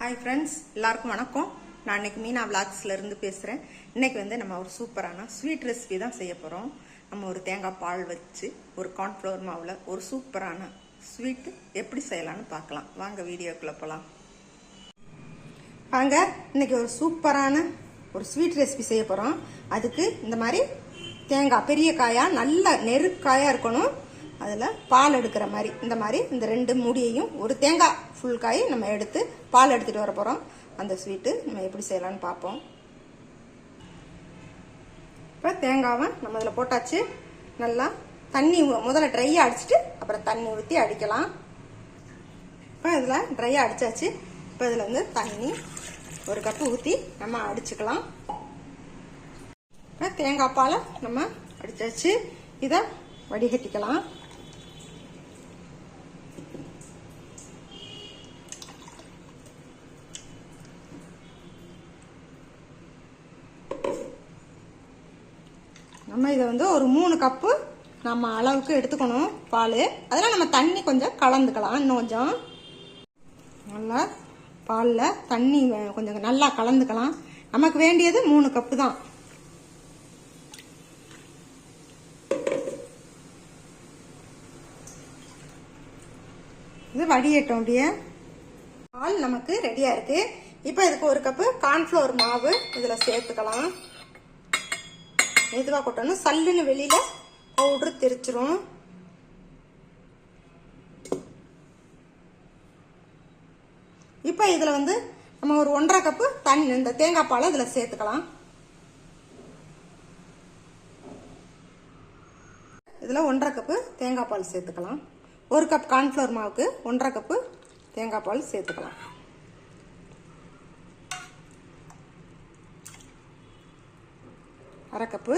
Hi friends எல்லாருக்கும் வணக்கம். நான் இன்னைக்கு மீனா விளாக்ஸ்ல இருந்து பேசுகிறேன் இன்னைக்கு வந்து நம்ம ஒரு சூப்பரான ஸ்வீட் ரெசிபி தான் செய்ய போகிறோம் நம்ம ஒரு தேங்காய் பால் வச்சு ஒரு கார்ன்ஃப்ளவர் மாவில் ஒரு சூப்பரான ஸ்வீட் எப்படி செய்யலாம்னு பார்க்கலாம். வாங்க வீடியோக்குள்ளே போகலாம் வாங்க இன்னைக்கு ஒரு சூப்பரான ஒரு ஸ்வீட் ரெசிபி செய்ய போகிறோம் அதுக்கு இந்த மாதிரி தேங்காய் பெரிய காயாக நல்ல நெருக்காயாக இருக்கணும். அதில் பால் எடுக்கிற மாதிரி இந்த மாதிரி இந்த ரெண்டு மூடியையும் ஒரு தேங்காய் ஃபுல் காய் நம்ம எடுத்து பால் எடுத்துகிட்டு வர போகிறோம் அந்த ஸ்வீட்டு நம்ம எப்படி செய்யலாம்னு பார்ப்போம். இப்போ தேங்காவை நம்ம அதில் போட்டாச்சு. நல்லா தண்ணி முதல்ல ட்ரையாக அடிச்சிட்டு அப்புறம் தண்ணி ஊற்றி அடிக்கலாம். இப்போ இதில் ட்ரையாக அடித்தாச்சு இப்போ இதில் வந்து தண்ணி ஒரு கப்பு ஊற்றி நம்ம அடிச்சுக்கலாம். இப்போ தேங்காய் பாலை நம்ம அடித்தாச்சு இதை வடிகட்டிக்கலாம். நம்ம இதை வந்து ஒரு மூணு கப்பு நம்ம அளவுக்கு எடுத்துக்கணும் பால். அதெல்லாம் நம்ம தண்ணி கொஞ்சம் கலந்துக்கலாம் இன்னும் கொஞ்சம். நல்லா பாலில் தண்ணி கொஞ்சம் நல்லா கலந்துக்கலாம். நமக்கு வேண்டியது மூணு கப்பு தான். இது வடியட்டும் அப்படியே. பால் நமக்கு ரெடியாக இருக்கு. இப்போ இதுக்கு ஒரு கப்பு கார்ன்ஃப்ளவர் மாவு இதில் சேர்த்துக்கலாம். மெதுவாக கொட்டணும். சல்லுன்னு வெளியில பவுட்ரு தெரிச்சிரும். இப்போ இதில் வந்து நம்ம ஒரு ஒன்றரை கப்பு தண்ணி இந்த தேங்காய் பாலை இதில் சேர்த்துக்கலாம். இதில் ஒன்றரை கப்பு தேங்காய் பால் சேர்த்துக்கலாம். ஒரு கப் கார்ன்ஃப்ளவர் மாவுக்கு ஒன்றரை கப்பு தேங்காய் பால் சேர்த்துக்கலாம். அரை கப்பு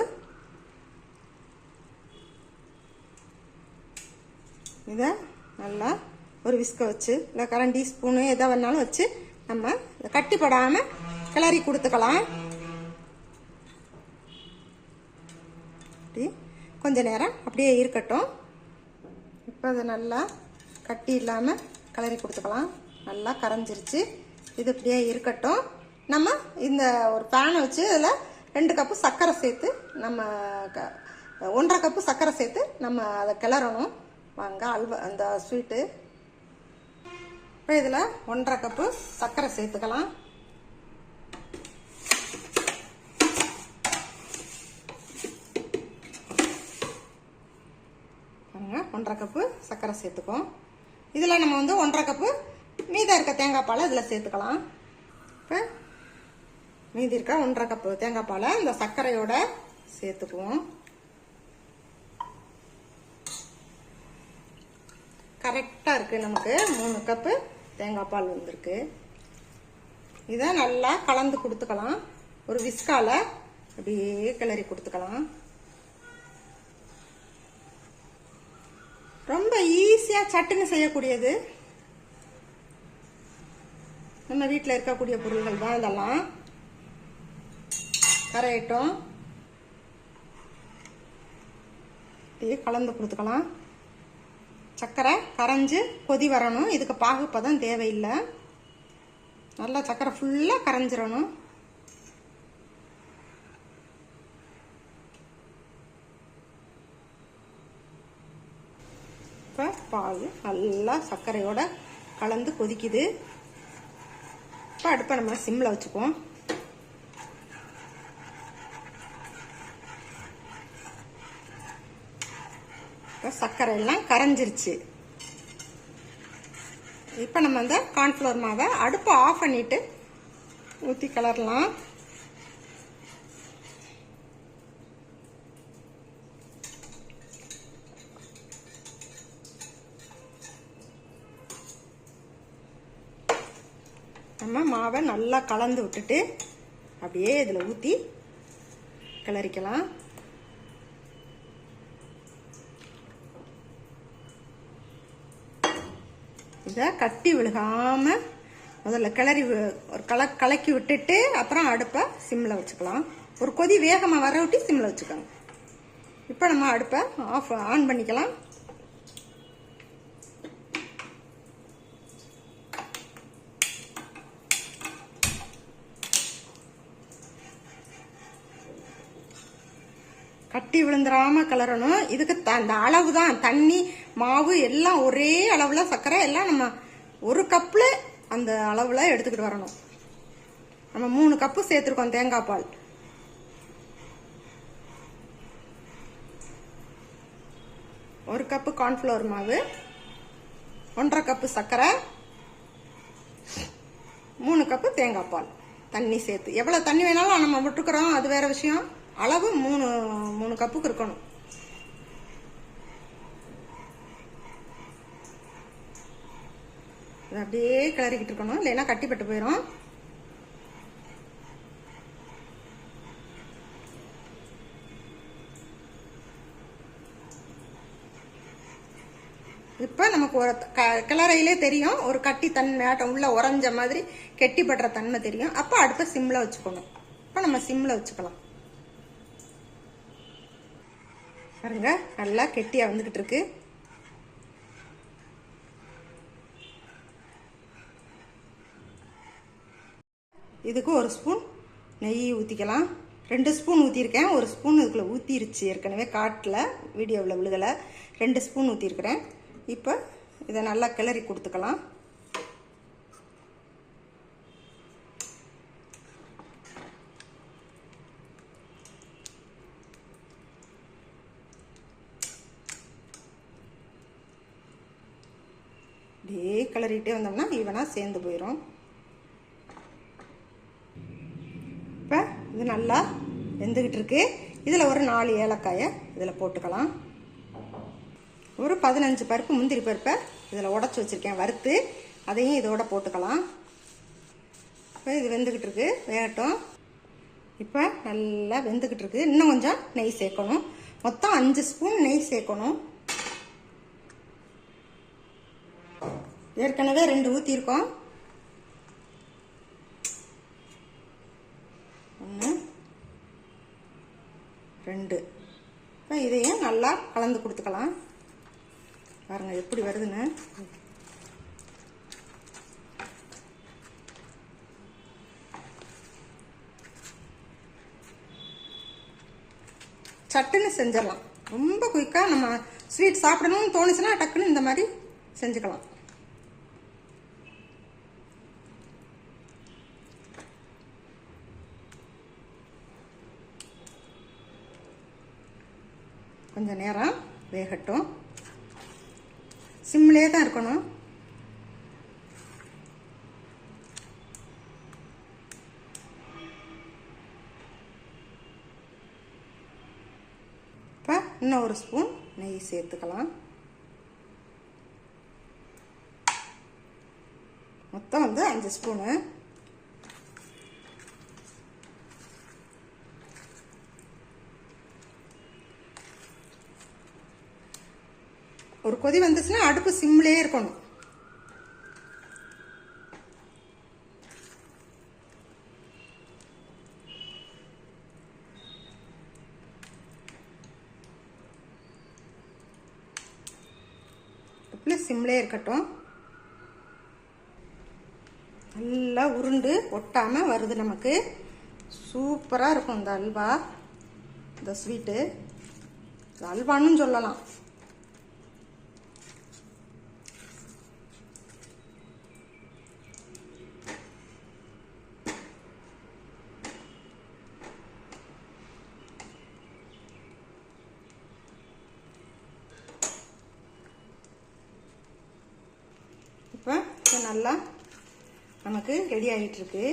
இதை நல்லா ஒரு விஸ்க வச்சு இல்லை கரண்டி ஸ்பூனு எதை வேணாலும் வச்சு நம்ம கட்டிப்படாமல் கிளறி கொடுத்துக்கலாம். அப்படி கொஞ்ச நேரம் அப்படியே இருக்கட்டும். இப்போ அதை நல்லா கட்டி இல்லாமல் கிளறி கொடுத்துக்கலாம். நல்லா கரைஞ்சிருச்சு. இது அப்படியே இருக்கட்டும். நம்ம இந்த ஒரு பேனை வச்சு அதில் ரெண்டு கப்பு சர்க்கரை சேர்த்து நம்ம க ஒன்றரை கப்பு சர்க்கரை சேர்த்து நம்ம அதை கிளறணும். வாங்க அல்வா அந்த ஸ்வீட்டு இப்போ இதில் ஒன்றரை கப்பு சர்க்கரை சேர்த்துக்கலாம். ஒன்றரை கப்பு சர்க்கரை சேர்த்துக்கும். இதில் நம்ம வந்து ஒன்றரை கப்பு மீதம் இருக்க தேங்காய் பாலை இதில் சேர்த்துக்கலாம். இப்போ மீதி இருக்க? ஒன்றரை கப்பு தேங்காய் பாலை. இந்த சர்க்கரையோட சேர்த்துக்குவோம். கரெக்டாக இருக்குது நமக்கு. மூணு கப்பு தேங்காய் பால் வந்திருக்கு. இதை நல்லா கலந்து கொடுத்துக்கலாம். ஒரு விஸ்கால அப்படியே கிளறி கொடுத்துக்கலாம். ரொம்ப ஈஸியாக சட்டுன்னு செய்யக்கூடியது. நம்ம வீட்டில் இருக்கக்கூடிய பொருள்கள் தான் இதெல்லாம். கரையட்டும். அப்படியே கலந்து கொடுத்துக்கலாம். சர்க்கரை கரைஞ்சி கொதி வரணும். இதுக்கு பாகுப்பதம் தேவையில்லை. நல்லா சர்க்கரை ஃபுல்லாக கரைஞ்சிடணும். இப்போ பால் நல்லா சர்க்கரையோட கலந்து கொதிக்குது. இப்போ அடுப்பை நம்ம சிம்மில் வச்சுக்குவோம். இப்போ சர்க்கரை எல்லாம் கரைஞ்சிருச்சு. இப்போ நம்ம அந்த கார்ன்ஃப்ளவர் மாவை அடுப்பை ஆஃப் பண்ணிட்டு ஊற்றி கிளறலாம். நம்ம மாவை நல்லா கலந்து விட்டுட்டு அப்படியே இதில் ஊற்றி கிளறிக்கலாம். இதை கட்டி விழுகாமல் முதல்ல கிளறி ஒரு கல கலக்கி விட்டுட்டு அப்புறம் அடுப்பை சிம்மில் வச்சுக்கலாம். ஒரு கொதி வேகமாக வர விட்டு சிம்மில் வச்சுக்கோங்க இப்போ நம்ம அடுப்பை ஆஃப் ஆன் பண்ணிக்கலாம். கட்டி விழுந்துடாமல் கிளறணும். இதுக்கு த அந்த அளவு தான் தண்ணி மாவு எல்லாம் ஒரே அளவில் சர்க்கரை எல்லாம் நம்ம ஒரு கப்பில் அந்த அளவில் எடுத்துக்கிட்டு வரணும். நம்ம மூணு கப்பு சேர்த்துருக்கோம் தேங்காய் பால். ஒரு கப்பு கார்ன்ஃப்ளவர் மாவு ஒன்றரை கப்பு சர்க்கரை மூணு கப்பு தேங்காய் பால். தண்ணி சேர்த்து. எவ்வளோ தண்ணி வேணாலும் நம்ம விட்டுக்கிறோம் அது வேறு விஷயம். அளவு மூணு மூணு கப்புக்கு இருக்கணும். அப்படியே கிளறிக்கிட்டு இருக்கணும். இல்லைன்னா கட்டிப்பட்டு போயிடும் இப்போ நமக்கு ஒரு க- கிளறையிலே தெரியும். ஒரு கட்டி தன்மையாட்டம் உள்ள உறைஞ்ச மாதிரி கெட்டிப்படுற தன்மை தெரியும். அப்போ அடுப்பை சிம்மில் வச்சுக்கணும். இப்போ நம்ம சிம்மில் வச்சுக்கலாம். பாருங்க நல்லா கெட்டியாக வந்துக்கிட்டு இருக்கு. இதுக்கு ஒரு ஸ்பூன் நெய் ஊற்றிக்கலாம் ரெண்டு ஸ்பூன் ஊற்றிருக்கேன் ஒரு ஸ்பூன் இதுக்குள்ளே ஊற்றிருச்சு ஏற்கனவே காட்டில் வீடியோவில் விழுகலை. ரெண்டு ஸ்பூன் ஊற்றிருக்கிறேன் இப்போ இதை நல்லா கிளறி கொடுத்துக்கலாம். அப்படியே கிளறிட்டே வந்தோம்னா ஈவனாக சேர்ந்து போயிடும் இப்போ இது நல்லா வெந்துக்கிட்டு இருக்கு. இதில் ஒரு நாலு ஏலக்காயை இதில் போட்டுக்கலாம். ஒரு பதினஞ்சு பருப்பு முந்திரி பருப்பை இதில் உடச்சி வச்சுருக்கேன். வறுத்து அதையும் இதோட போட்டுக்கலாம். இப்போ இது வெந்துக்கிட்டு இருக்கு. வேகட்டும். இப்போ நல்லா வெந்துக்கிட்டு இருக்கு. இன்னும் கொஞ்சம் நெய் சேர்க்கணும். மொத்தம் அஞ்சு ஸ்பூன் நெய் சேர்க்கணும். ஏற்கனவே ரெண்டு ஊற்றிருக்கோம் ரெண்டு. இப்போ இதையும் நல்லா கலந்து கொடுத்துக்கலாம்? பாருங்க எப்படி வருதுன்னு. சட்டுன்னு செஞ்சிடலாம். ரொம்ப குயிக்காக நம்ம ஸ்வீட் சாப்பிடணும்னு தோணுச்சுன்னா டக்குன்னு இந்த மாதிரி செஞ்சுக்கலாம். கொஞ்சம் நேரம் வேகட்டும். சிம்லே தான் இருக்கணும். இப்போ இன்னும் ஒரு ஸ்பூன் நெய் சேர்த்துக்கலாம். மொத்தம் வந்து அஞ்சு ஸ்பூனு. ஒரு கொதி வந்துச்சுன்னா அடுப்பு சிம்லேயே இருக்கணும். அடுப்புல சிம்லேயே இருக்கட்டும். நல்லா உருண்டு ஒட்டாம வருது நமக்கு. சூப்பராக இருக்கும் இந்த அல்வா. இந்த ஸ்வீட்டு. அல்வான்னு சொல்லலாம். ஸோ நல்லா நமக்கு ரெடி ஆகிட்டு இருக்கு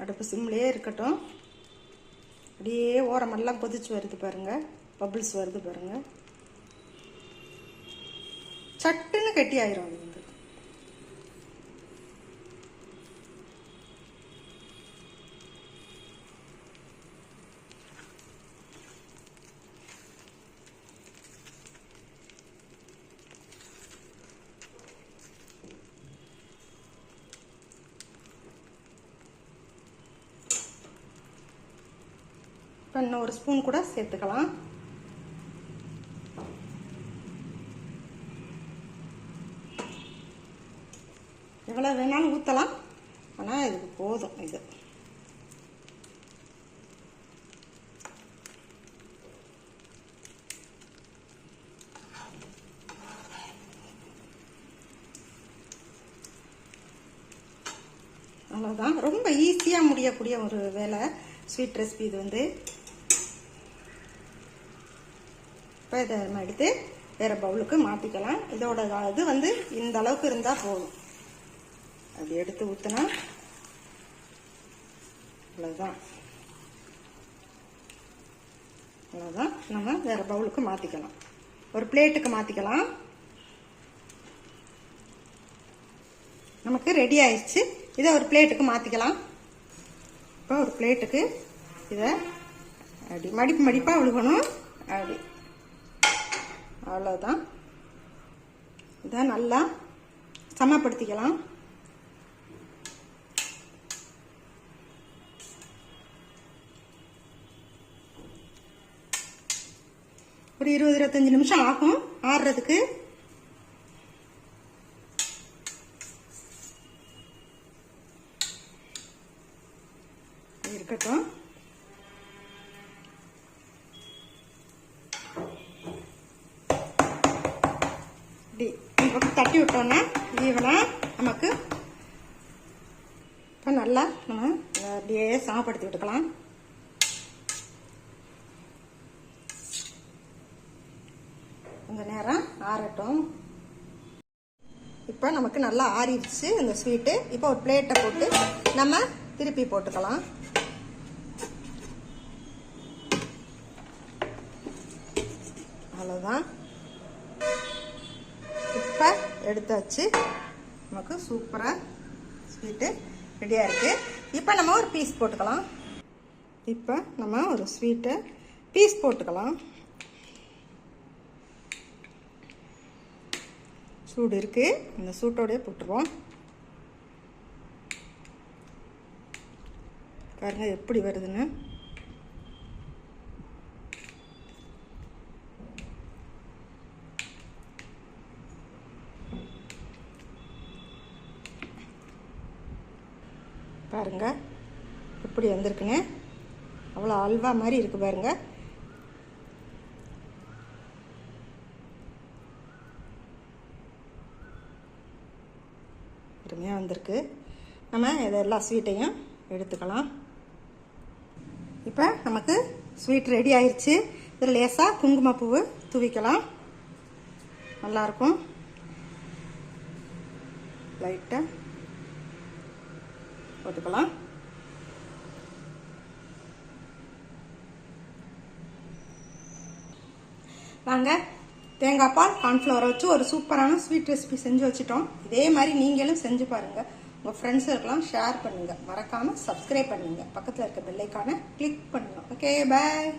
அடுப்பு சிம்லேயே இருக்கட்டும். அப்படியே ஓரமெல்லாம் கொதிச்சு வருது பாருங்கள் பபிள்ஸ் வருது பாருங்கள் சட்டுன்னு கெட்டி ஆயிரும் அது வந்து இப்போ இன்னும் ஒரு ஸ்பூன் கூட சேர்த்துக்கலாம். எவ்வளோ வேணாலும் ஊற்றலாம் ஆனால் இதுக்கு போதும் இது. அவ்வளோதான் ரொம்ப ஈஸியாக முடியக்கூடிய ஒரு வேலை. ஸ்வீட் ரெசிபி இது வந்து. இப்போ இதை நம்ம எடுத்து வேறு பவுலுக்கு மாற்றிக்கலாம் இதோட இது வந்து இந்த அளவுக்கு இருந்தால் போதும். அப்படி எடுத்து ஊற்றினா அவ்வளோதான் அவ்வளோதான் நம்ம வேறு பவுலுக்கு மாற்றிக்கலாம் ஒரு பிளேட்டுக்கு மாற்றிக்கலாம் நமக்கு ரெடி ஆயிடுச்சு. இதை ஒரு பிளேட்டுக்கு மாற்றிக்கலாம் இப்போ ஒரு பிளேட்டுக்கு இதை அப்படி மடிப்பு மடிப்பாக விழுகணும் அப்படி அவ்வளோதான் இதை நல்லா சமப்படுத்திக்கலாம். ஒரு இருபது இருபத்தஞ்சி நிமிஷம் ஆகும். ஆடுறதுக்கு இருக்கட்டும். தட்டி விட்டோன்னே ஈவனாக நமக்கு இப்போ நல்லா நம்ம அப்படியே சமப்படுத்தி விட்டுக்கலாம். கொஞ்ச நேரம் ஆறட்டும். இப்போ நமக்கு நல்லா ஆறிடுச்சு இந்த ஸ்வீட்டு இப்போ ஒரு பிளேட்டை போட்டு நம்ம திருப்பி போட்டுக்கலாம் அவ்வளோதான் இப்போ எடுத்தாச்சு. நமக்கு சூப்பராக ஸ்வீட்டு ரெடியாக இருக்குது இப்போ நம்ம ஒரு பீஸ் போட்டுக்கலாம். இப்போ நம்ம ஒரு ஸ்வீட்டை பீஸ் போட்டுக்கலாம். சூடு இருக்குது இந்த சூட்டோடய போட்டுருவோம். பாருங்கள் எப்படி வருதுன்னு பாருங்க எப்படி வந்திருக்குன்னு அவ்வளோ அல்வா மாதிரி இருக்குது பாருங்க. அருமையாக வந்திருக்கு. நம்ம இதை எல்லா ஸ்வீட்டையும் எடுத்துக்கலாம். இப்போ நமக்கு ஸ்வீட் ரெடி ஆயிடுச்சு இதில் லேசாக குங்குமப்பூவு தூவிக்கலாம். நல்லாயிருக்கும். லைட்டாக போட்டுக்கலாம். வாங்க. தேங்காய் பால் கார்ன்ஃப்ளவரை வச்சு ஒரு சூப்பரான ஸ்வீட் ரெசிபி செஞ்சு வச்சுட்டோம். இதே மாதிரி நீங்களும் செஞ்சு பாருங்கள் உங்கள் ஃப்ரெண்ட்ஸுக்கெல்லாம் ஷேர் பண்ணுங்கள் மறக்காமல் சப்ஸ்கிரைப் பண்ணுங்கள் பக்கத்தில் இருக்க பெல்லைக்கான கிளிக் பண்ணுங்கள் ஓகே பாய்